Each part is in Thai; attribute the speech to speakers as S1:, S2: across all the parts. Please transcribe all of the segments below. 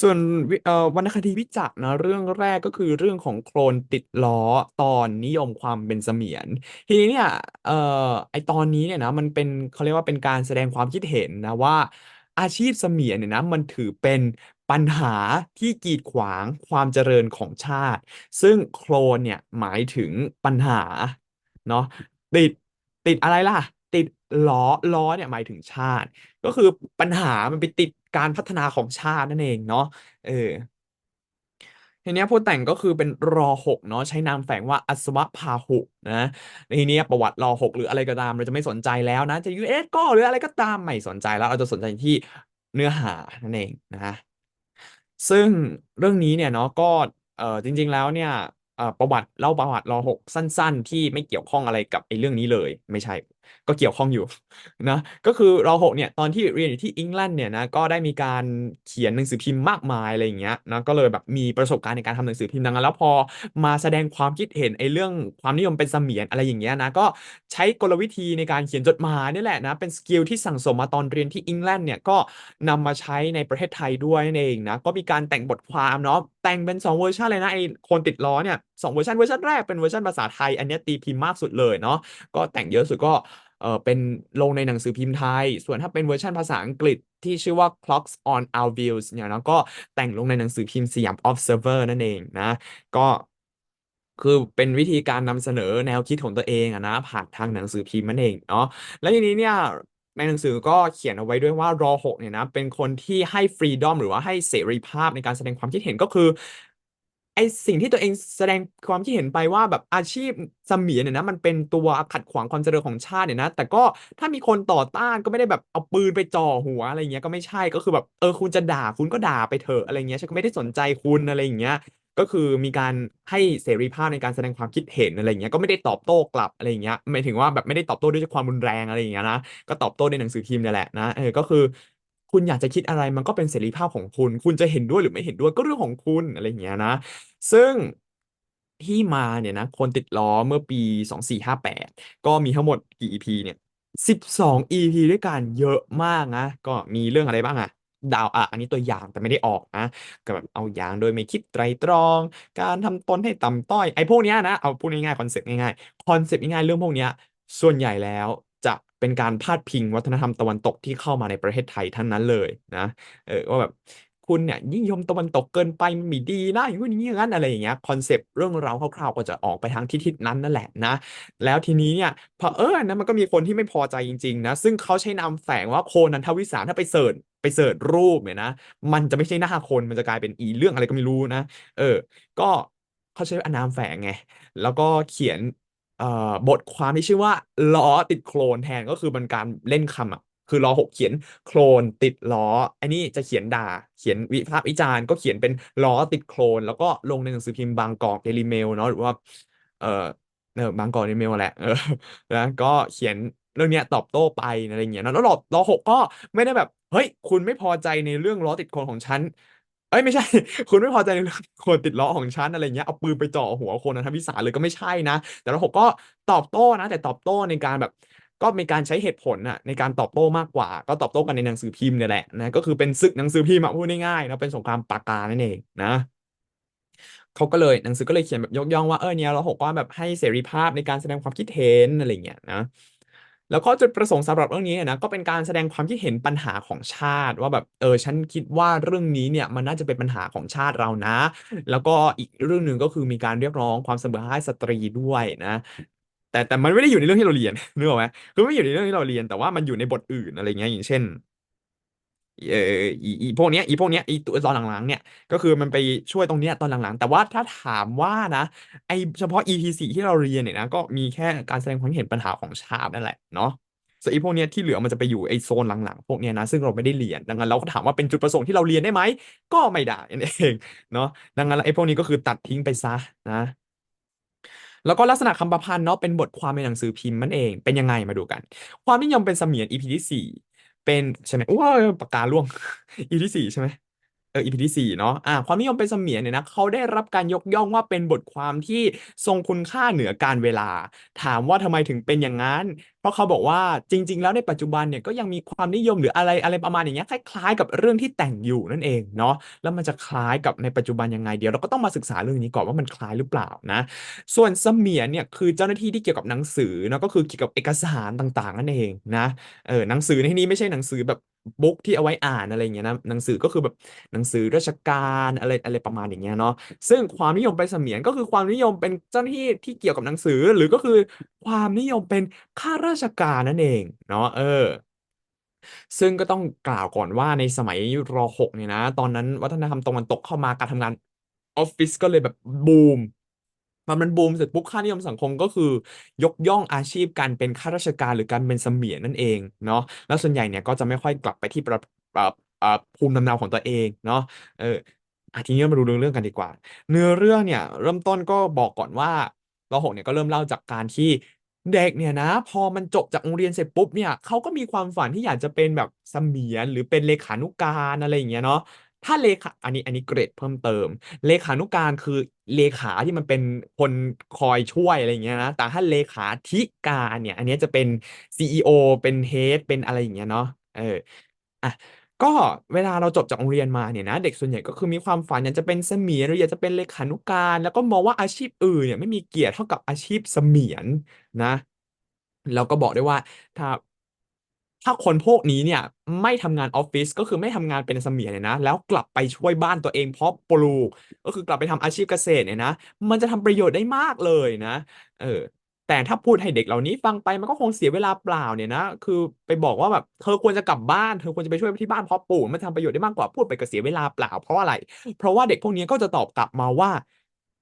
S1: ส่วนวิเอ่อวรรณคดีวิจักนะเรื่องแรกก็คือเรื่องของโคลนติดล้อตอนนิยมความเป็นเสมียน ทีนี้เนี่ยเอ่อไอตอนนี้เนี่ยนะมันเป็นเขาเรียกว่าเป็นการแสดงความคิดเห็นนะว่าอาชีพเสมียนเนี่ยนะมันถือเป็นปัญหาที่กีดขวางความเจริญของชาติ ซึ่งโคลนเนี่ยหมายถึงปัญหาเนาะติดติดอะไรล่ะ ติดล้อล้อเนี่ยหมายถึงชาติ ก็คือปัญหามันไปติด การพัฒนาของชาตินั่นเองเนาะเออทีเนี้ยผู้แต่งก็คือเป็นรอหกเนาะใช้นามแฝงว่าอัศวพาหุนะทีเนี้ยประวัติรอหกหรืออะไรก็ตาม เราจะไม่สนใจแล้วนะจะยูเอสก็หรืออะไรก็ตามไม่สนใจแล้วเราจะสนใจที่เนื้อหานั่นเองนะซึ่งเรื่องนี้เนี่ยเนาะก็เออจริง ๆแล้วเนี่ยประวัติเล่าประวัติรอหกสั้น ๆ ที่ไม่เกี่ยวข้องอะไรกับไอ้เรื่องนี้เลย ไม่ใช่ ก็เกี่ยวข้องอยู่นะก็คือรอหกเนี่ยตอนที่เรียนอยู่ที่อังกฤษเนี่ยนะก็ได้มีการเขียนหนังสือพิมพ์มากมายอะไรอย่างเงี้ยนะก็เลยแบบมีประสบการณ์ในการทำหนังสือพิมพ์ดังนั้นแล้วพอมาแสดงความคิดเห็นไอ้เรื่องความนิยมเป็นเสมียนอะไรอย่างเงี้ยนะก็ใช้กลวิธีในการเขียนจดหมายนี่แหละนะเป็นสกิลที่สั่งสมมาตอนเรียนที่อังกฤษเนี่ยก็นำมาใช้ในประเทศไทยด้วยนั่นเองนะก็มีการแต่งบทความเนาะแต่งเป็นสองเวอร์ชันเลยนะไอ้คนติดล้อเนี่ยสองเวอร์ชันเวอร์ชันแรกเป็นเวอร์ชันภาษาไทย อันนี้ตีพิมพ์มากสุดเลยเนาะก็แต่งเยอะสุดก็ เออเป็นลงในหนังสือพิมพ์ไทย ส่วนถ้าเป็นเวอร์ชันภาษาอังกฤษที่ชื่อว่า Clocks on Our Views เนี่ยนะก็แต่งลงในหนังสือพิมพ์สยาม Observer นั่นเองนะ ก็คือเป็นวิธีการนำเสนอแนวคิดของตัวเองอะนะผ่านทางหนังสือพิมพ์นั่นเองเนาะแล้วทีนี้เนี่ยในหนังสือก็เขียนเอาไว้ด้วยว่ารอหกเนี่ยนะเป็นคนที่ให้ฟรีดอมหรือว่าให้เสรีภาพในการแสดงความคิดเห็นก็คือ ไอสิ่งที่ตัวเองแสดงความคิดเห็นไปว่าแบบอาชีพเสมียนเนี่ยนะมันเป็นตัวขัดขวางความเจริญของชาติเนี่ยนะแต่ก็ถ้ามีคนต่อต้านก็ไม่ได้แบบเอาปืนไปจ่อหัวอะไรเงี้ยก็ไม่ใช่ก็คือแบบเออคุณจะด่าคุณก็ด่าไปเถอะอะไรเงี้ยฉันก็ไม่ได้สนใจคุณอะไรอย่างเงี้ยก็คือมีการให้เสรีภาพในการแสดงความคิดเห็นอะไรเงี้ยก็ไม่ได้ตอบโต้กลับอะไรเงี้ยหมายถึงว่าแบบไม่ได้ตอบโต้ด้วยความรุนแรงอะไรอย่างเงี้ยนะก็ตอบโต้ในหนังสือพิมพ์นี่แหละนะเออก็คือ คุณอยากจะคิดอะไรมันก็เป็นเสรีภาพของคุณ คุณจะเห็นด้วยหรือไม่เห็นด้วยก็เรื่องของคุณอะไรอย่างเงี้ยนะ ซึ่งที่มาเนี่ยนะคนติดล้อเมื่อปีสองสี่ห้าแปดก็มีทั้งหมดกี่ EP เนี่ยสิบสอง EP ด้วยกันเยอะมากนะ ก็มีเรื่องอะไรบ้างอะดาวอะ อันนี้ตัวอย่างแต่ไม่ได้ออกนะก็แบบเอาอย่างโดยไม่คิดไตรตรอง การทำตนให้ต่ำต้อยไอ้พวกเนี้ยนะเอาพูดง่ายๆคอนเซ็ปต์ง่ายๆคอนเซ็ปต์ง่ายๆเรื่องพวกเนี้ยส่วนใหญ่แล้ว เป็นการพาดพิงวัฒนธรรมตะวันตกที่เข้ามาในประเทศไทยทั้งนั้นเลยนะเออว่าแบบคุณเนี่ยยิ่งยมตะวันตกเกินไปมันม่ดีนะอย่างนี้อย่างนั้นอะไรอย่างเงี้ยคอนเซปต์เรื่องราวคร่าวๆก็จะออกไปทางทิศทิศนั้นนั่นแหละนะ แล้วทีนี้เนี่ยพอเออนะมันก็มีคนที่ไม่พอใจจริงๆนะซึ่งเขาใช้นามแฝงว่าโคนันทวิสารถ้าไปเสิร์ชไปเสิร์ชรูปเนี่ยนะมันจะไม่ใช่หน้าคนมันจะกลายเป็นอีเรื่องอะไรก็ไม่รู้นะ เออ ก็เขาใช้อนามแฝงไงแล้วก็เขียน บทความที่ชื่อว่าล้อติดโคลนแทนก็คือมันการเล่นคำอะคือล้อหกเขียนโคลนติดล้อ อันนี้จะเขียนด่า เขียนวิพากษ์วิจารณ์ก็เขียนเป็นล้อติดโคลน แล้วก็ลงในหนังสือพิมพ์บางกอกเดลิเมลเนาะหรือว่า เออเออบางกอกเดลิเมลแหละเออแล้วก็เขียนเรื่องเนี้ยตอบโต้ไปอะไรเงี้ยนะแล้วรอรอหกก็ไม่ได้แบบ เฮ้ย คุณไม่พอใจในเรื่องล้อติดโคลนของฉัน เอ้ยไม่ใช่ คุณไม่พอใจในเรื่องคนติดล้อของฉันอะไรเงี้ยเอาปืนไปจ่อหัวคนนะทำวิสาเลยก็ไม่ใช่นะ แต่รอหกก็ตอบโต้นะ แต่ตอบโต้ในการแบบก็มีการใช้เหตุผลนะในการตอบโต้มากกว่า ก็ตอบโต้กันในหนังสือพิมพ์เนี่ยแหละนะก็คือเป็นศึกหนังสือพิมพ์พูดง่ายๆนะเป็นสงครามปากกานั่นเองนะเขาก็เลยหนังสือก็เลยเขียนแบบยกย่องว่าเออเนี่ยเราหกว่าแบบให้เสรีภาพในการแสดงความคิดเห็นอะไรเงี้ยนะ แล้วก็จุดประสงค์สำหรับเรื่องนี้นะก็เป็นการแสดงความคิดเห็นปัญหาของชาติ ว่าแบบเออฉันคิดว่าเรื่องนี้เนี่ยมันน่าจะเป็นปัญหาของชาติเรานะ แล้วก็อีกเรื่องหนึ่งก็คือมีการเรียกร้องความเสมอภาคสตรีด้วยนะแต่แต่มันไม่ได้อยู่ในเรื่องที่เราเรียนนึกออกไหมคือไม่อยู่ในเรื่องที่เราเรียนแต่ว่ามันอยู่ในบทอื่นอะไรเงี้ยอย่างเช่น เอออีอีพวกเนี้ยอีพวกเนี้ยอีตัวตอนหลังๆเนี่ยก็คือมันไปช่วยตรงเนี้ยตอนหลังๆ แต่ว่าถ้าถามว่านะ ไอเฉพาะ EP สี่ที่เราเรียนเนี่ยนะก็มีแค่การแสดงความเห็นปัญหาของชาตินั่นแหละเนาะส่วนอีพวกเนี้ยที่เหลือมันจะไปอยู่ไอโซนหลังๆ พวกเนี้ยนะซึ่งเราไม่ได้เรียนดังนั้นเราก็ถามว่าเป็นจุดประสงค์ที่เราเรียนได้ไหมก็ไม่ได้นั่นเองเนาะดังนั้นไอพวกนี้ก็คือตัดทิ้งไปซะนะแล้วก็ลักษณะคำประพันธ์เนาะเป็นบทความในหนังสือพิมพ์มันเองเป็นยังไงมาดูกัน ความนิยมเป็นเสมียน EP ที่สี่ เป็นใช่ไหมว้าวปากกาล่วง EP ที่สี่ใช่ไหมเออ EP ที่สี่เนาะอ่าความนิยมเป็นเสมียนเนี่ยนะเขาได้รับการยกย่องว่าเป็นบทความที่ทรงคุณค่าเหนือการเวลา ถามว่าทำไมถึงเป็นอย่างนั้น ราะเขาบอกว่าจริง ๆ แล้วในปัจจุบันเนี่ยก็ยังมีความนิยมหรืออะไรอะไรประมาณอย่างเงี้ยคล้าย ๆ กับเรื่องที่แต่งอยู่นั่นเองเนาะแล้วมันจะคล้ายกับในปัจจุบันยังไงเดี๋ยวเราก็ต้องมาศึกษาเรื่องนี้ก่อนว่ามันคล้ายหรือเปล่านะส่วนเสมียนเนี่ยคือเจ้าหน้าที่ที่เกี่ยวกับหนังสือเนาะก็คือเกี่ยวกับเอกสารต่างๆนั่นเองนะเออหนังสือในที่นี้ไม่ใช่หนังสือแบบบุ๊กที่เอาไว้อ่านอะไรเงี้ยนะหนังสือก็คือแบบหนังสือราชการอะไรอะไรประมาณอย่างเงี้ยเนาะซึ่งความนิยมเป็นเสมียนก็คือความนิยมเป็นเจ้าหน้าที่ที่เกี่ยวกับหนังสือหรือก็คือความนิยมเป็นข้าราชการนั่นเองเนาะเออ ซึ่งก็ต้องกล่าวก่อนว่าในสมัยร .6 เนี่ยนะ ตอนนั้นวัฒนธรรมตะวันตกเข้ามาการทำงานออฟฟิศก็เลยแบบบูมมันมันบูมเสร็จปุ๊บค่านิยมสังคมก็คือ ยกย่องอาชีพการเป็นข้าราชการหรือการเป็นเสมียนนั่นเองเนาะแล้วส่วนใหญ่เนี่ยก็จะไม่ค่อยกลับไปที่ประเอ่อเอ่อภูมิลำเนาของตัวเองเนาะเอออะทีนี้มาดูเรื่องกันดีกว่า เนื้อเรื่องเนี่ย เริ่มต้นก็บอกก่อนว่ารหกเนี่ยก็เริ่มเล่าจากการที่ เด็กเนี่ยนะ พอมันจบจากโรงเรียนเสร็จปุ๊บเนี่ยเขาก็มีความฝันที่อยากจะเป็นแบบเสมียนหรือเป็นเลขานุการอะไรอย่างเงี้ยเนาะถ้าเลขาอันนี้อันนี้เกรดเพิ่มเติม เลขานุการคือเลขาที่มันเป็นคนคอยช่วยอะไรอย่างเงี้ยนะแต่ถ้าเลขาธิการเนี่ย อันนี้จะเป็น CEO เป็นเฮดเป็นอะไรอย่างเงี้ยเนาะเอออะ ก็เวลาเราจบจากโรงเรียนมาเนี่ยนะเด็กส่วนใหญ่ก็คือมีความฝันอยากจะเป็นเสมียนหรืออยากจะเป็นเลขานุการ แล้วก็มองว่าอาชีพอื่นเนี่ยไม่มีเกียรติเท่ากับอาชีพเสมียนนะแล้วก็บอกได้ว่าถ้าถ้าคนพวกนี้เนี่ยไม่ทำงานออฟฟิศก็คือไม่ทำงานเป็นเสมียนเนี่ยนะแล้วกลับไปช่วยบ้านตัวเองเพาะปลูก ก็คือกลับไปทำอาชีพเกษตรเนี่ยนะมันจะทำประโยชน์ได้มากเลยนะเออ แต่ถ้าพูดให้เด็กเหล่านี้ฟังไปมันก็คงเสียเวลาเปล่าเนี่ยนะ คือไปบอกว่าแบบเธอควรจะกลับบ้าน เธอควรจะไปช่วยที่บ้านเพาะปลูกมันทำประโยชน์ได้มากกว่าพูดไปก็เสียเวลาเปล่าเพราะอะไร เพราะว่าเด็กพวกนี้ก็จะตอบกลับมาว่า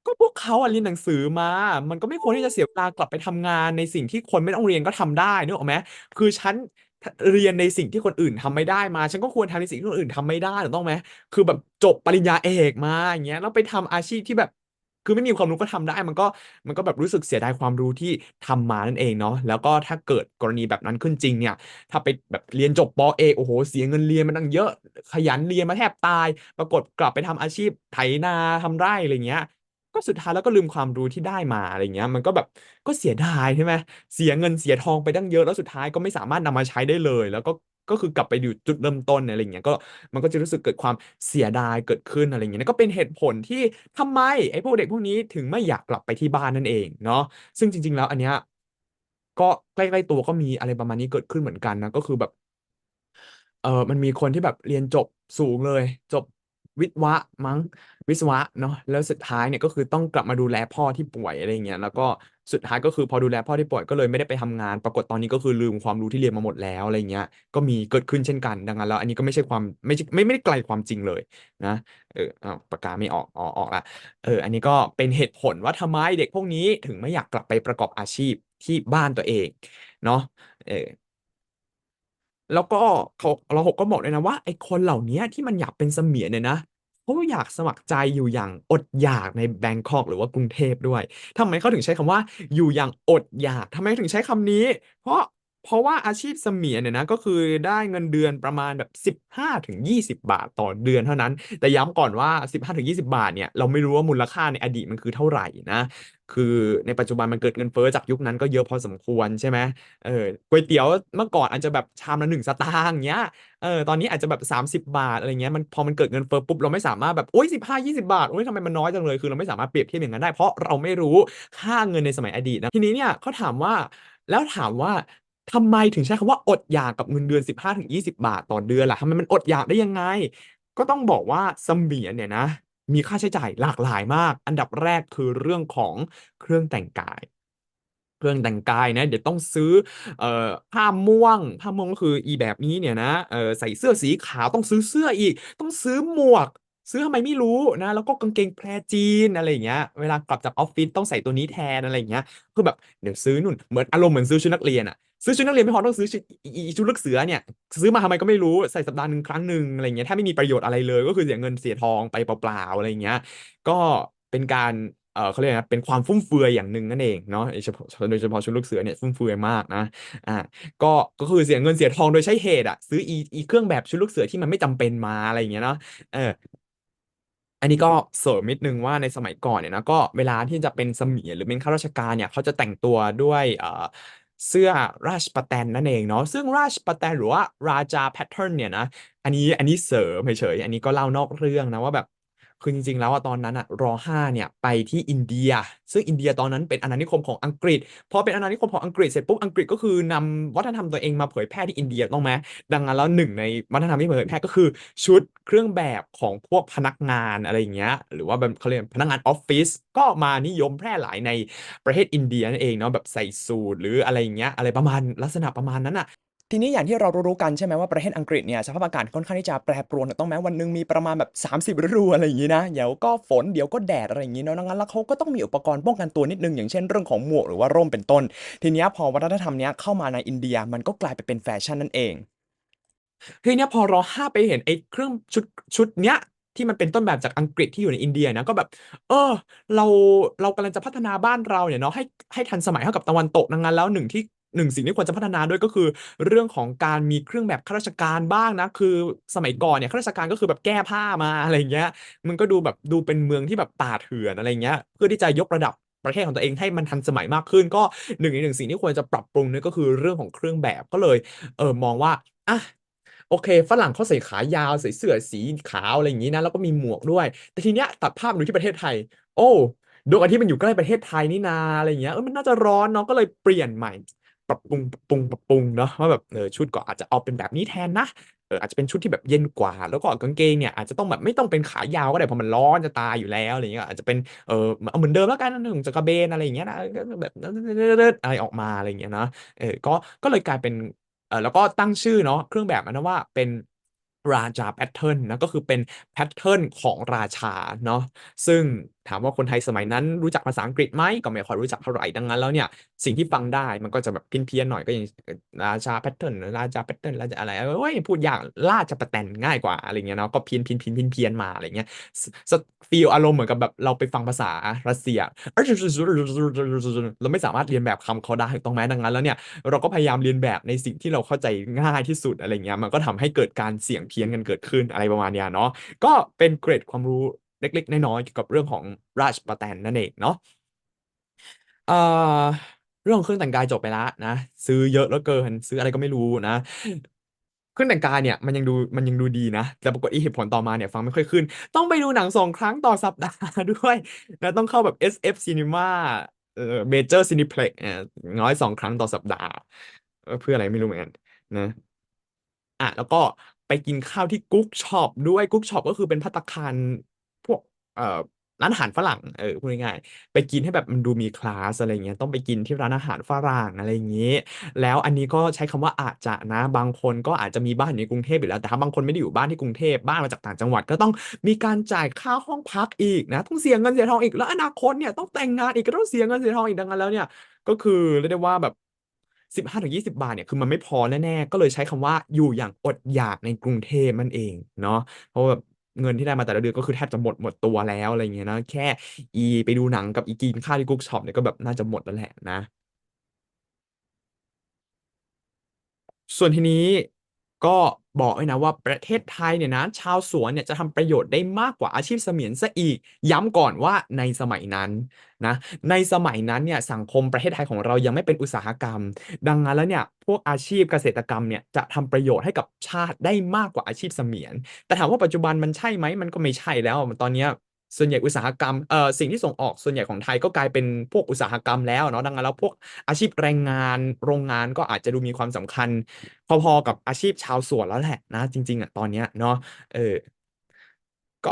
S1: ก็พวกเขาอะเรียนหนังสือมา มันก็ไม่ควรที่จะเสียเวลากลับไปทำงานในสิ่งที่คนไม่ต้องเรียนก็ทำได้นึกออกไหมคือฉันเรียนในสิ่งที่คนอื่นทำไม่ได้มา ฉันก็ควรทำในสิ่งที่คนอื่นทำไม่ได้ถูกต้องไหมคือแบบจบปริญญาเอกมาอย่างเงี้ยแล้วไปทำอาชีพที่แบบ คือไม่มีความรู้ก็ทำได้มันก็มันก็แบบรู้สึกเสียดายความรู้ที่ทำมานั่นเองเนาะแล้วก็ถ้าเกิดกรณีแบบนั้นขึ้นจริงเนี่ย ถ้าไปแบบเรียนจบปอเอโอ้โหเสียเงินเรียนมันตั้งเยอะ ขยันเรียนมาแทบตาย ปรากฏกลับไปทำอาชีพไถนาทำไร่อะไรเงี้ยก็สุดท้ายแล้วก็ลืมความรู้ที่ได้มาอะไรเงี้ยมันก็แบบก็เสียดายใช่ไหมเสียเงินเสียทองไปตั้งเยอะแล้วสุดท้ายก็ไม่สามารถนำมาใช้ได้เลย แล้วก็ ก็คือกลับไปอยู่จุดเริ่มต้นอะไรเงี้ยก็มันก็จะรู้สึกเกิดความเสียดายเกิดขึ้นอะไรเงี้ยก็เป็นเหตุผลที่ทำไมไอ้พวกเด็กพวกนี้ถึงไม่อยากกลับไปที่บ้านนั่นเองเนาะซึ่งจริง ๆ แล้วอันเนี้ยก็ใกล้ๆตัวก็มีอะไรประมาณนี้เกิดขึ้นเหมือนกันนะก็คือแบบเออมันมีคนที่แบบเรียนจบสูงเลย จบ วิศวะมั้งวิศวะเนาะแล้วสุดท้ายเนี่ยก็คือต้องกลับมาดูแลพ่อที่ป่วยอะไรเงี้ยแล้วก็สุดท้ายก็คือพอดูแลพ่อที่ป่วยก็เลยไม่ได้ไปทำงาน ปรากฏตอนนี้ก็คือลืมความรู้ที่เรียนมาหมดแล้วอะไรเงี้ยก็มีเกิดขึ้นเช่นกันดังนั้นแล้วอันนี้ก็ไม่ใช่ความไม่ไม่ไม่ได้ไกลความจริงเลยนะเอออ้าปากกาไม่ออกออกออกละเอออันนี้ก็เป็นเหตุผลว่าทำไมเด็กพวกนี้ถึงไม่อยากกลับไปประกอบอาชีพที่บ้านตัวเองเนาะเออ แล้วก็เขาเราหกก็บอกเลยนะว่าไอ้คนเหล่านี้ที่มันอยากเป็นเสมียนเนี่ยนะเขาอยากสมัครใจอยู่อย่างอดอยากในแบงคอกหรือว่ากรุงเทพด้วยทำไมเขาถึงใช้คำว่าอยู่อย่างอดอยากทำไมถึงใช้คำนี้ เพราะเพราะว่าอาชีพเสมียนเนี่ยนะก็คือได้เงินเดือนประมาณแบบสิบห้าถึงยี่สิบบาทต่อเดือนเท่านั้น แต่ย้ำก่อนว่าสิบห้าถึงยี่สิบาทเนี่ยเราไม่รู้ว่ามูลค่าในอดีตมันคือเท่าไหร่นะ คือในปัจจุบันมันเกิดเงินเฟ้อจากยุคนั้นก็เยอะพอสมควรใช่ไหมเออก๋วยเตี๋ยวเมื่อก่อนอาจจะแบบชามละหนึ่งสตางค์เงี้ยเออตอนนี้อาจจะแบบสามสิบบาทอะไรเงี้ยมันพอมันเกิดเงินเฟ้อปุ๊บเราไม่สามารถแบบโอ้ยสิบห้ายี่สิบาทโอ้ยทำไมมันน้อยจังเลยคือเราไม่สามารถเปรียบเทียบอย่างนั้นได้ เพราะเราไม่รู้ค่าเงินในสมัยอดีตนะทีนี้เนี่ยเขาถามว่าแล้วถามว่าทำไมถึงใช้คำว่าอดอยากกับเงินเดือนสิบห้าถึงยี่สิบาทต่อเดือนล่ะทำไมมันอดอยากได้ยังไง ก็ต้องบอกว่าเสมียนเนี่ยนะ มีค่าใช้จ่ายหลากหลายมาก อันดับแรกคือเรื่องของเครื่องแต่งกาย เครื่องแต่งกายนะเดี๋ยวต้องซื้อออผ้าม่วงผ้าม่วงก็คืออีแบบนี้เนี่ยนะใส่เสื้อสีขาวต้องซื้อเสื้ออีก ต้องซื้อหมวกซื้อทำไมไม่รู้นะ แล้วก็กางเกงแพรจีนอะไรอย่างเงี้ยเวลากลับจากออฟฟิศต้องใส่ตัวนี้แทนอะไรอย่างเงี้ยคือแบบเดี๋ยวซื้อนู่นเหมือนอารมณ์เหมือนซื้อชุดนักเรียนอะ ซื้อชุดนักเรียนไม่พอต้องซื้อชุดชุดลูกเสือเนี่ย ซื้อมาทำไมก็ไม่รู้ใส่สัปดาห์หนึ่งครั้งหนึ่งอะไรเงี้ยถ้าไม่มีประโยชน์อะไรเลย ก็คือเสียเงินเสียทองไปเปล่าๆอะไรเงี้ย ก็เป็นการเออเขาเรียกนะเป็นความฟุ่มเฟือยอย่างหนึ่งนั่นเองเนาะโดยเฉพาะโดยเฉพาะชุดลูกเสือเนี่ยฟุ่มเฟือยมากนะอ่าก็ก็คือเสียเงินเสียทองโดยใช้เหตุอะซื้ออีอีเครื่องแบบชุดลูกเสือที่มันไม่จำเป็นมาอะไรอย่างเงี้ยเนาะเอออันนี้ก็เสริมนิดนึงว่าในสมัยก่อนเนี่ยนะก็เวลาที่จะเป็นเสมียนหรือเป็นข้าราชการเนี่ยเขาจะแต่งตัวด้วยเอ่อ เสื้อราชปะแตนนั่นเองเนาะซึ่งราชปะแตนหรือว่าราชาแพทเทิร์นเนี่ยนะอันนี้อันนี้เสริมเฉยๆอันนี้ก็เล่านอกเรื่องนะว่าแบบ คือจริงๆ แล้วอะตอนนั้นอะรอห้าเนี่ยไปที่อินเดีย ซึ่งอินเดียตอนนั้นเป็นอาณานิคมของอังกฤษ พอเป็นอาณานิคมของอังกฤษเสร็จปุ๊บอังกฤษก็คือนำวัฒนธรรมตัวเองมาเผยแพร่ที่อินเดียต้องไหมดังนั้นแล้วหนึ่งในวัฒนธรรมที่เผยแพร่ก็คือชุดเครื่องแบบของพวกพนักงานอะไรอย่างเงี้ยหรือว่าแบบเขาเรียกพนักงานออฟฟิศก็มานิยมแพร่หลายในประเทศอินเดียนั่นเองเนาะแบบใส่สูทหรืออะไรอย่างเงี้ยอะไรประมาณลักษณะประมาณนั้นอะ
S2: ทีนี้อย่างที่เรารู้ๆกันใช่ไหมว่าประเทศอังกฤษเนี่ยสภาพอากาศค่อนข้างที่จะแปรปรวนต้องไหมวันหนึ่งมีประมาณแบบ 30ฤดูอะไรอย่างงี้นะเดี๋ยวก็ฝนเดี๋ยวก็แดดอะไรอย่างงี้เนาะดังนั้นแล้วเขาก็ต้องมีอุปกรณ์ป้องกันตัวนิดนึงอย่างเช่นเรื่องของหมวกหรือว่าร่มเป็นต้น ทีนี้พอวัฒนธรรมเนี้ยเข้ามาในอินเดียมันก็กลายไปเป็นแฟชั่นนั่นเอง
S1: ทีนี้พอเรอห้าไปเห็นไอ้เครื่องชุดชุดเนี้ยที่มันเป็นต้นแบบจากอังกฤษที่อยู่ในอินเดียนะก็แบบ เออ เราเรากำลังจะพัฒนาบ้านเราเนี่ยเนาะให้ให้ทันสมัยเท่ากับตะวันตกดังนั้นแล้วหนึ่งที่ หนึ่งสิ่งที่ควรจะพัฒนาด้วยก็คือ เรื่องของการมีเครื่องแบบข้าราชการบ้างนะ คือสมัยก่อนเนี่ยข้าราชการก็คือแบบแก้ผ้ามาอะไรเงี้ย มันก็ดูแบบดูเป็นเมืองที่แบบป่าเถื่อนอะไรเงี้ย เพื่อที่จะยกระดับประเทศของตัวเองให้มันทันสมัยมากขึ้น ก็หนึ่งในหนึ่งสิ่งที่ควรจะปรับปรุงเนี่ยก็คือเรื่องของเครื่องแบบก็เลยเออมองว่าอะโอเค ฝรั่งเขาใส่ขายาวใส่เสื้อสีขาวอะไรอย่างนี้นะแล้วก็มีหมวกด้วย แต่ทีเนี้ยตัดภาพมาดูที่ประเทศไทย โอ้ดวงอาทิตย์มันอยู่ใกล้ประเทศไทยนี่นาอะไรอย่างเงี้ยเออมันน่าจะร้อนเนาะก็เลยเปลี่ยนใหม่ ปรับปรุงปรับปรุงปรับปรุงเนาะว่าแบบเออชุดก็อาจจะเอาเป็นแบบนี้แทนนะเอออาจจะเป็นชุดที่แบบเย็นกว่า แล้วก็กางเกงเนี่ยอาจจะต้องแบบไม่ต้องเป็นขายาวก็ได้เพราะมันร้อนจะตายอยู่แล้วอะไรเงี้ยอาจจะเป็นเออเหมือนเดิมแล้วกันหนึ่งจะกระเบนอะไรอย่างเงี้ยนะแบบอะไรออกมาอะไรอย่างเงี้ยนะเออก็ก็เลยกลายเป็นเออแล้วก็ตั้งชื่อเนาะเครื่องแบบนั้นว่าเป็นราชาแพทเทิร์นนะก็คือเป็นแพทเทิร์นของราชาเนาะซึ่ง ถามว่าคนไทยสมัยนั้นรู้จักภาษาอังกฤษไหมก็ไม่ค่อยรู้จักเท่าไหร่ดังนั้นแล้วเนี่ยสิ่งที่ฟังได้มันก็จะแบบเพี้ยนๆหน่อยก็อย่างราชาแพทเทิร์นราชาแพทเทิร์นราชาอะไรเอ้ยพูดยากราชประแตนง่ายกว่าอะไรเงี้ยเนาะก็เพี้ยนเพี้ยนเพี้ยนเพี้ยนเพี้ยนมาอะไรเงี้ยฟีลอารมณ์เหมือนกับแบบเราไปฟังภาษารัสเซียเราไม่สามารถเรียนแบบคำเขาได้ถูกต้องไหมดังนั้นแล้วเนี่ยเราก็พยายามเรียนแบบในสิ่งที่เราเข้าใจง่ายที่สุดอะไรเงี้ยมันก็ทำให้เกิดการเสี่ยงเพี้ยนกันเกิดขึ้นอะไรประมาณเนี้ยเนาะก็เป็นเกรดความรู้ เล็ก ๆ น้อยๆเกี่ยวกับเรื่องของราชประแตนนั่นเองเนาะเอ่อเรื่องของเครื่องแต่งกายจบไปแล้วนะซื้อเยอะแล้วเกิน ซื้ออะไรก็ไม่รู้นะเครื่องแต่งกายเนี่ยมันยังดูมันยังดูดีนะ แต่ปรากฏอีเหตุผลต่อมาเนี่ยฟังไม่ค่อยขึ้น ต้องไปดูหนังสองครั้งต่อสัปดาห์ด้วยนะต้องเข้าแบบ SF Cinema เอ่อเมเจอร์ซินิเพล็กอ่าน้อยสองครั้งต่อสัปดาห์เพื่ออะไรไม่รู้เหมือนกันนะอะแล้วก็ไปกินข้าวที่กุ๊กช็อปด้วยกุ๊กช็อปก็คือเป็นภัตตาคาร ร้านอาหารฝรั่งเออพูดง่ายๆไปกินให้แบบมันดูมีคลาสอะไรเงี้ยต้องไปกินที่ร้านอาหารฝรั่งอะไรอย่างเงี้ยแล้วอันนี้ก็ใช้คำว่าอาจจะนะบางคนก็อาจจะมีบ้านอยู่ในกรุงเทพอยู่แล้วแต่ถ้าบางคนไม่ได้อยู่บ้านที่กรุงเทพบ้านมาจากต่างจังหวัดก็ต้องมีการจ่ายค่าห้องพักอีกนะต้องเสียเงินเสียทองอีกแล้วอนาคตเนี่ยต้องแต่งงานอีกก็ต้องเสียเงินเสียทองอีกดังนั้นแล้วเนี่ยก็คือเรียกได้ว่าแบบสิบห้าถึงยี่สิบบาทเนี่ยคือมันไม่พอแน่ๆก็เลยใช้คำว่าอยู่อย่างอดอยากในกรุงเทพมันเองเนาะเพราะแบบ เงินที่ได้มาแต่ละเดือนก็คือแทบจะหมดหมดตัวแล้วอะไรเงี้ยนะแค่ อีไปดูหนังกับอีกินข้าวที่กุ๊กช็อปเนี่ยก็แบบน่าจะหมดแล้วแหละนะ ส่วนทีนี้ ก็บอกไว้นะว่าประเทศไทยเนี่ยนะชาวสวนเนี่ยจะทำประโยชน์ได้มากกว่าอาชีพเสมียนซะอีก ย้ำก่อนว่าในสมัยนั้นนะในสมัยนั้นเนี่ยสังคมประเทศไทยของเรายังไม่เป็นอุตสาหกรรม ดังนั้นแล้วเนี่ยพวกอาชีพเกษตรกรรมเนี่ยจะทำประโยชน์ให้กับชาติได้มากกว่าอาชีพเสมียน แต่ถามว่าปัจจุบันมันใช่ไหมมันก็ไม่ใช่แล้วตอนนี้ ส่วนใหญ่อุตสาหกรรมเอ่อสิ่งที่ส่งออกส่วนใหญ่ของไทยก็กลายเป็นพวกอุตสาหกรรมแล้วเนาะดังนั้นแล้วพวกอาชีพแรงงานโรงงานก็อาจจะดูมีความสำคัญ พอๆกับอาชีพชาวสวนแล้วแหละนะ จริง ๆอะตอนเนี้ยเนาะเออก็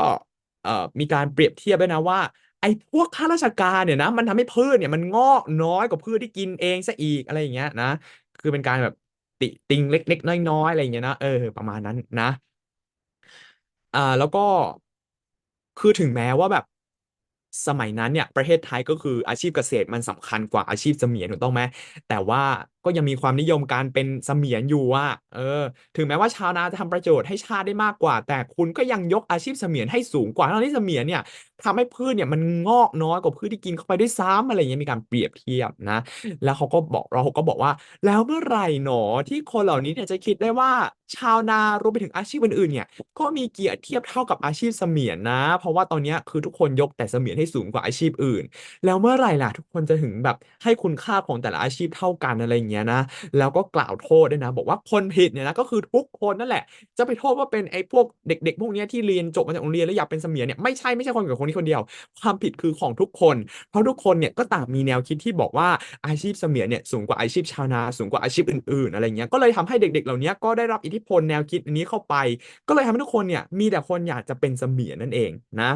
S1: เอ่อมีการเปรียบเทียบด้วยนะว่าไอ้พวกข้าราชการเนี่ยนะ มันทำให้พืชเนี่ยมันงอกน้อยกว่าพืชที่กินเองซะอีกอะไรอย่างเงี้ยนะ คือเป็นการแบบติติงเล็กๆน้อยๆอะไรอย่างเงี้ยนะเออประมาณนั้นนะอ่าแล้วก็ คือถึงแม้ว่าแบบสมัยนั้นเนี่ยประเทศไทยก็คืออาชีพเกษตรมันสำคัญกว่าอาชีพเสมียนถูกต้องไหมแต่ว่า ก็ยังมีความนิยมการเป็นเสมียนอยู่อะเออ ถึงแม้ว่าชาวนาจะทำประโยชน์ให้ชาติได้มากกว่า แต่คุณก็ยังยกอาชีพเสมียนให้สูงกว่าทั้งที่เสมียนเนี่ยทำให้พืชเนี่ยมันงอกน้อยกว่าพืชที่กินเข้าไปด้วยซ้ำอะไรเงี้ยมีการเปรียบเทียบนะ แล้วเขาก็บอกเราก็บอกว่า แล้วเมื่อไหร่หนอที่คนเหล่านี้เนี่ยจะคิดได้ว่าชาวนารวมไปถึงอาชีพอื่นๆเนี่ยก็มีเกียรติเทียบเท่ากับอาชีพเสมียนนะ เพราะว่าตอนนี้คือทุกคนยกแต่เสมียนให้สูงกว่าอาชีพอื่น แล้วเมื่อไหร่ล่ะ ทุกคนจะถึงแบบให้คุณค่าของแต่ละอาชีพเท่ากันอะไรอย่างเงี้ยนะ แล้วก็กล่าวโทษด้วยนะ บอกว่าคนผิดเนี่ยนะก็คือทุกคนนั่นแหละ จะไปโทษว่าเป็นไอ้พวกเด็ก ๆ พวกเนี้ยที่เรียนจบมาจากโรงเรียนแล้วอยากเป็นเสมียนเนี่ยไม่ใช่ไม่ใช่คนกับคนนี้คนเดียว ความผิดคือของทุกคน เพราะทุกคนเนี่ยก็ต่างมีแนวคิดที่บอกว่าอาชีพเสมียนเนี่ยสูงกว่าอาชีพชาวนาสูงกว่าอาชีพอื่นๆอะไรเงี้ยก็เลยทำให้เด็ก ๆ เหล่านี้ก็ได้รับอิทธิพลแนวคิดอันนี้เข้าไป ก็เลยทำให้ทุกคนเนี่ยมีแต่คนอยากจะเป็นเสมียนนั่นเองนะ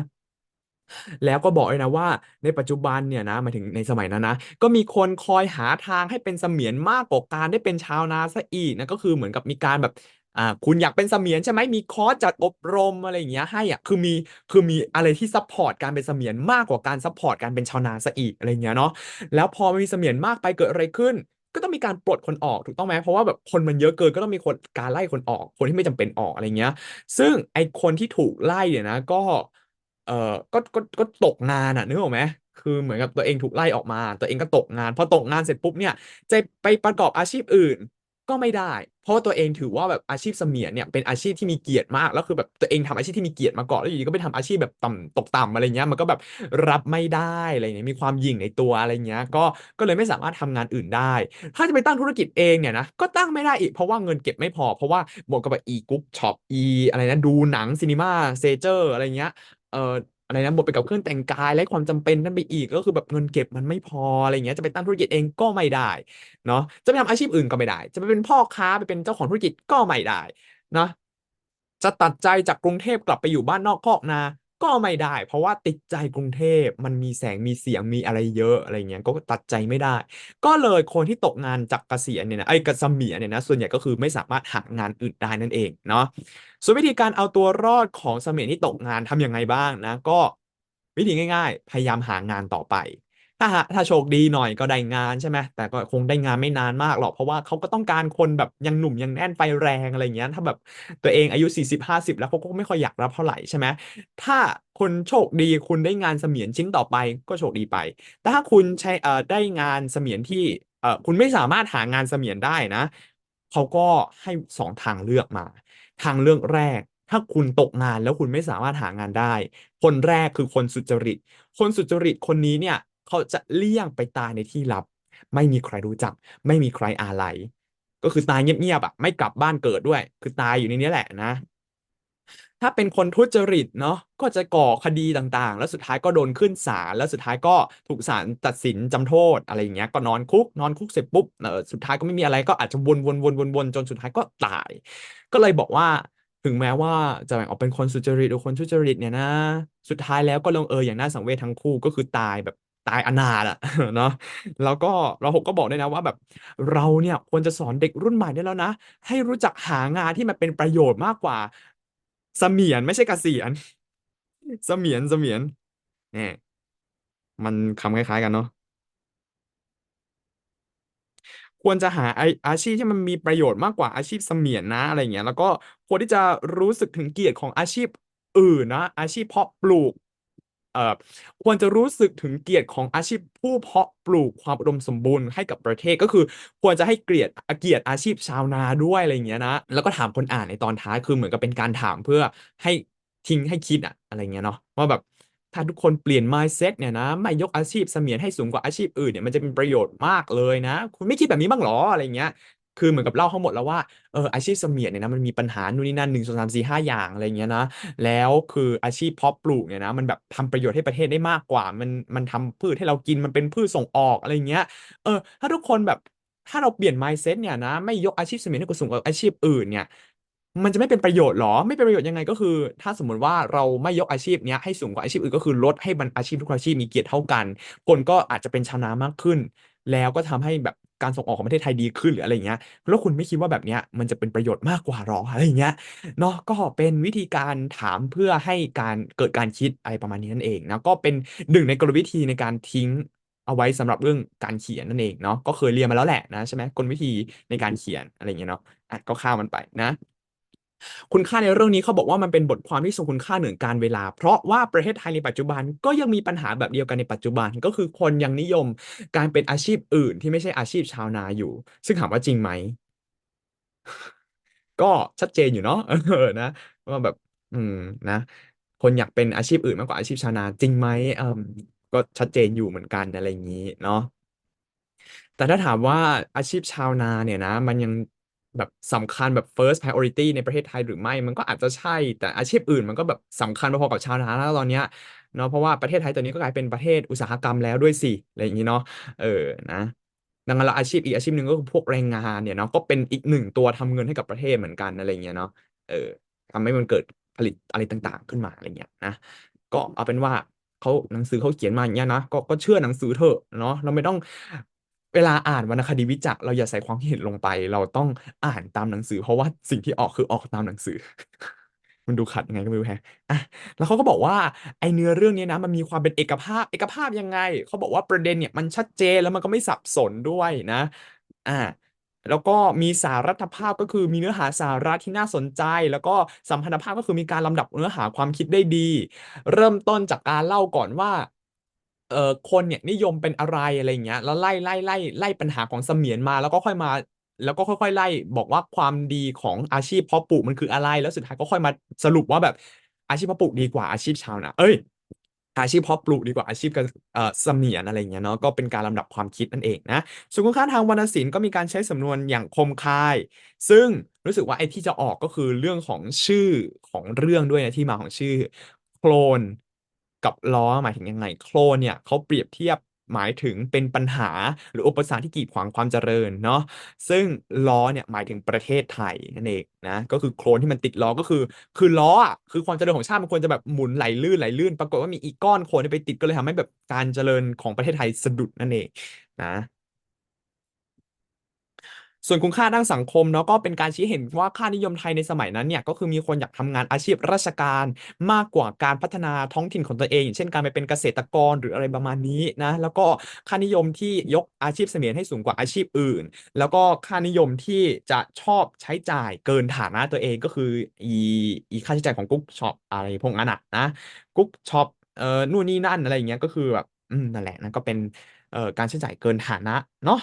S1: แล้วก็บอกเลยนะว่าในปัจจุบันเนี่ยนะหมายถึงในสมัยนั้นนะก็มีคนคอยหาทางให้เป็นเสมียนมากกว่าการได้เป็นชาวนาซะอีกนะก็คือเหมือนกับมีการแบบอ่าคุณอยากเป็นเสมียนใช่ไหมมีคอร์สจัดอบรมอะไรอย่างเงี้ยให้อะคือมีคือมีอะไรที่ซัพพอร์ตการเป็นเสมียนมากกว่าการซัพพอร์ตการเป็นชาวนาซะอีกอะไรเงี้ยเนาะแล้วพอมีเสมียนมากไปเกิดอะไรขึ้น ก็ต้องมีการปลดคนออกถูกต้องไหมเพราะว่าแบบคนมันเยอะเกินก็ต้องมีคนการไล่คนออก คนที่ไม่จำเป็นออกอะไรเงี้ย ซึ่งไอคนที่ถูกไล่เนี่ยนะก็ เออก็ก็ก็ตกงานอะนึกออกไหมคือเหมือนกับตัวเองถูกไล่ออกมา ตัวเองก็ตกงาน พอตกงานเสร็จปุ๊บเนี่ย จะไปประกอบอาชีพอื่นก็ไม่ได้ เพราะตัวเองถือว่าแบบอาชีพเสมียนเนี่ยเป็นอาชีพที่มีเกียรติมาก แล้วคือแบบตัวเองทำอาชีพที่มีเกียรติมาก่อนแล้วอยู่ดีก็ไปทำอาชีพแบบต่ำตกต่ำอะไรเงี้ยมันก็แบบรับไม่ได้อะไรเงี้ยมีความหยิ่งในตัวอะไรเงี้ยก็ก็เลยไม่สามารถทำงานอื่นได้ ถ้าจะไปตั้งธุรกิจเองเนี่ยนะก็ตั้งไม่ได้อีกเพราะว่าเงินเก็บไม่พอ เพราะว่าบวกกับแบบอีกุ๊กช็อปอีอะไรนะดูหนังซีนีมาเซเจอร์อะไรเงี้ย เอ่ออะไรนะบทไปกับเครื่องแต่งกายและความจำเป็นนั่นไปอีกก็คือแบบเงินเก็บมันไม่พออะไรเงี้ยจะไปตั้งธุรกิจเองก็ไม่ได้เนาะจะไปทำอาชีพอื่นก็ไม่ได้ จะไปเป็นพ่อค้าไปเป็นเจ้าของธุรกิจก็ไม่ได้นะจะตัดใจจากกรุงเทพกลับไปอยู่บ้านนอกคอกนา ก็ไม่ได้ เพราะว่าติดใจกรุงเทพมันมีแสงมีเสียงมีอะไรเยอะอะไรเงี้ยก็ตัดใจไม่ได้ ก็เลยคนที่ตกงานจากเกษียณเนี่ยนะไอ้เกษียณเนี่ยนะส่วนใหญ่ก็คือไม่สามารถหางานอื่นได้นั่นเองเนาะส่วนวิธีการเอาตัวรอดของเสมียนที่ตกงานทำยังไงบ้างนะก็วิธีง่าย ๆ พยายามหางานต่อไป ถ้าหาถ้าโชคดีหน่อยก็ได้งานใช่ไหมแต่ก็คงได้งานไม่นานมากหรอกเพราะว่าเขาก็ต้องการคนแบบยังหนุ่มยังแน่นไฟแรงอะไรเงี้ยถ้าแบบตัวเองอายุสี่สิบห้าสิบแล้วเขาก็ไม่ค่อยอยากรับเท่าไหร่ใช่ไหมถ้าคุณโชคดีคุณได้งานเสมียนชิ้นต่อไปก็โชคดีไป แต่ถ้าคุณใช้เอ่อได้งานเสมียนที่เอ่อคุณไม่สามารถหางานเสมียนได้นะเขาก็ให้สองทางเลือกมา ทางเลือกแรกถ้าคุณตกงานแล้วคุณไม่สามารถหางานได้ คนแรกคือคนสุจริต คนสุจริตคนนี้เนี่ย เขาจะเลี่ยงไปตายในที่ลับ ไม่มีใครรู้จัก ไม่มีใครอาลัยก็คือตายเงียบๆอะไม่กลับบ้านเกิดด้วย คือตายอยู่ในนี้แหละนะ ถ้าเป็นคนทุจริตเนาะก็จะก่อคดีต่างๆ แล้วสุดท้ายก็โดนขึ้นศาลแล้วสุดท้ายก็ถูกศาลตัดสินจำโทษอะไรอย่างเงี้ยก็นอนคุก นอนคุกเสร็จปุ๊บเออสุดท้ายก็ไม่มีอะไรก็อาจจะวนวนวนวนวนจนสุดท้ายก็ตาย ก็เลยบอกว่าถึงแม้ว่าจะแบ่งออกเป็นคนสุจริตหรือคนทุจริตเนี่ยนะ สุดท้ายแล้วก็ลงเอยอย่างน่าสังเวชทั้งคู่ก็คือตายแบบ ตายอนาถอะเนาะแล้วก็เราหกก็บอกด้วยนะว่าแบบเราเนี่ยควรจะสอนเด็กรุ่นใหม่ได้แล้วนะ ให้รู้จักหางานที่มันเป็นประโยชน์มากกว่าเสมียนไม่ใช่เกษียณเสมียนเสมียนเนี่ยมันคำคล้ายๆกันเนาะควรจะหาไออาชีพที่มันมีประโยชน์มากกว่าอาชีพเสมียนนะอะไรเงี้ยแล้วก็ควรที่จะรู้สึกถึงเกียรติของอาชีพอื่นนะอาชีพเพาะปลูก ควรจะรู้สึกถึงเกียรติของอาชีพผู้เพาะปลูกความอุดมสมบูรณ์ให้กับประเทศก็คือ ควรจะให้เกียรติเกียรติอาชีพชาวนาด้วยอะไรอย่างเงี้ยนะแล้วก็ถามคนอ่านในตอนท้ายคือเหมือนกับเป็นการถามเพื่อให้ทิ้งให้คิดอะอะไรเงี้ยเนาะว่าแบบถ้าทุกคนเปลี่ยน mindset เนี่ยนะไม่ยกอาชีพเสมียนให้สูงกว่าอาชีพอื่นเนี่ยมันจะเป็นประโยชน์มากเลยนะ คุณไม่คิดแบบนี้บ้างหรออะไรเงี้ย คือเหมือนกับเล่าทั้งหมดแล้วว่าเอออาชีพเสมียนเนี่ยนะมันมีปัญหานู่นนี่นั่นหนึ่งสองสามสี่ห้าอย่างอะไรเงี้ยนะแล้วคืออาชีพเพาะปลูกเนี่ยนะมันแบบทำประโยชน์ให้ประเทศได้มากกว่า มันมันทำพืชให้เรากินมันเป็นพืชส่งออกอะไรเงี้ยเออถ้าทุกคนแบบถ้าเราเปลี่ยน mindset เนี่ยนะไม่ยกอาชีพเสมียนให้สูงกว่าอาชีพอื่นเนี่ยมันจะไม่เป็นประโยชน์หรอ ไม่เป็นประโยชน์ยังไงก็คือ ถ้าสมมติว่าเราไม่ยกอาชีพเนี้ยให้สูงกว่าอาชีพอื่นก็คือลดให้มันอาชีพทุกอาชีพมีเกียรติเท่ากัน คนก็อาจจะเป็นชาวนามากขึ้น แล้วก็ทำให้แบบการส่งออกของประเทศไทยดีขึ้นหรืออะไรเงี้ย แล้วคุณไม่คิดว่าแบบเนี้ยมันจะเป็นประโยชน์มากกว่าหรออะไรเงี้ยเนาะก็เป็นวิธีการถามเพื่อให้การเกิดการคิดอะไรประมาณนี้นั่นเองนะก็เป็นหนึ่งในกลวิธีในการทิ้งเอาไว้สำหรับเรื่องการเขียนนั่นเองเนาะก็เคยเรียนมาแล้วแหละนะใช่ไหมกลวิธีในการเขียนอะไรเงี้ยเนาะอะก็ข้ามมันไปนะ คุณค่าในเรื่องนี้เขาบอกว่ามันเป็นบทความที่ทรงคุณค่าเหนือการเวลา เพราะว่าประเทศไทยในปัจจุบันก็ยังมีปัญหาแบบเดียวกันในปัจจุบันก็คือคนยังนิยมการเป็นอาชีพอื่นที่ไม่ใช่อาชีพชาวนาอยู่ ซึ่งถามว่าจริงไหม ก็ชัดเจนอยู่เนาะเออนะว่าแบบ อืมนะ คนอยากเป็นอาชีพอื่นมากกว่าอาชีพชาวนาจริงไหมเออก็ชัดเจนอยู่เหมือนกันอะไรอย่างนี้เนาะแต่ถ้าถามว่าอาชีพชาวนาเนี่ยนะ มันยัง แบบสำคัญแบบ first priority ในประเทศไทยหรือไม่ มันก็อาจจะใช่ แต่อาชีพอื่นมันก็แบบสำคัญพอๆกับชาวนาแล้วตอนเนี้ยเนาะเพราะว่าประเทศไทยตอนนี้ก็กลายเป็นประเทศอุตสาหกรรมแล้วด้วยสิอะไรอย่างนี้เนาะเออนะดังนั้นอาชีพอีกอาชีพหนึ่งก็คือพวกแรงงานเนี่ยเนาะก็เป็นอีกหนึ่งตัวทำเงินให้กับประเทศเหมือนกันอะไรอย่างเงี้ยเนาะเออทำให้มันเกิดผลิตอะไรต่างๆ ขึ้นมาอะไรเงี้ยนะก็เอาเป็นว่าเขาหนังสือเขาเขียนมาอย่างเงี้ยนะก็ก็เชื่อหนังสือเถอะเนาะเราไม่ต้อง เวลาอ่านวรรณคดีวิจักเราอย่าใส่ความเห็นลงไป เราต้องอ่านตามหนังสือ เพราะว่าสิ่งที่ออกคือออกตามหนังสือ มันดูขัดยังไงก็ไม่รู้แฮะอะแล้วเขาก็บอกว่าไอเนื้อเรื่องนี้นะ มันมีความเป็นเอกภาพเอกภาพยังไงเขาบอกว่าประเด็นเนี่ยมันชัดเจนแล้วมันก็ไม่สับสนด้วยนะอ่าแล้วก็มีสารัตภาพก็คือมีเนื้อหาสาระที่น่าสนใจ แล้วก็สัมพันธภาพก็คือมีการลำดับเนื้อหาความคิดได้ดี เริ่มต้นจากการเล่าก่อนว่า เอ่อคนเนี่ยนิยมเป็นอะไรอะไรอย่างเงี้ยแล้วไล่ไล่ไล่ไล่ปัญหาของเสมียนมาแล้วก็ค่อยมา แล้วก็ค่อย ๆ ไล่บอกว่าความดีของอาชีพเพาะปลูกมันคืออะไร แล้วสุดท้ายก็ค่อยมาสรุปว่าแบบอาชีพเพาะปลูกดีกว่าอาชีพชาวนาเอ้ย อาชีพเพาะปลูกดีกว่าอาชีพเกษเอ่อเสมียนอะไรเงี้ยเนาะก็เป็นการลำดับความคิดนั่นเองนะส่วนคุณค่าทางวรรณศิลป์ก็มีการใช้สำนวนอย่างคมคาย ซึ่งรู้สึกว่าไอ้ที่จะออกก็คือเรื่องของชื่อของเรื่องด้วยนะที่มาของชื่อโคลน กับล้อหมายถึงยังไงโคลนเนี่ยเขาเปรียบเทียบหมายถึงเป็นปัญหาหรืออุปสรรคที่กีดขวางความเจริญเนาะซึ่งล้อเนี่ยหมายถึงประเทศไทยนั่นเองนะก็คือโคลนที่มันติดล้อก็คือ คือล้ออะคือความเจริญของชาติมันควรจะแบบหมุนไหลลื่นไหลลื่น ปรากฏว่ามีอีกก้อนโคลนไปติดก็เลยทำให้แบบการเจริญของประเทศไทยสะดุดนั่นเองนะ ส่วนคุณค่าด้านสังคมเนาะก็เป็นการชี้เห็นว่าค่านิยมไทยในสมัยนั้นเนี่ยก็คือมีคนอยากทำงานอาชีพราชการ มากกว่าการพัฒนาท้องถิ่นของตัวเอง อย่างเช่นการไปเป็นเกษตรกรหรืออะไรประมาณนี้นะแล้วก็ค่านิยมที่ยกอาชีพเสมียนให้สูงกว่าอาชีพอื่น แล้วก็ค่านิยมที่จะชอบใช้จ่ายเกินฐานะตัวเองก็คืออีอีค่าใช้จ่ายของกุ๊กช็อปอะไรพวกนั้นอะนะกุ๊กช็อปเอ่อนู่นนี่นั่นอะไรอย่างเงี้ยก็คือแบบอืมนั่นแหละนั่นก็เป็นเอ่อการใช้จ่ายเกินฐานะเนาะ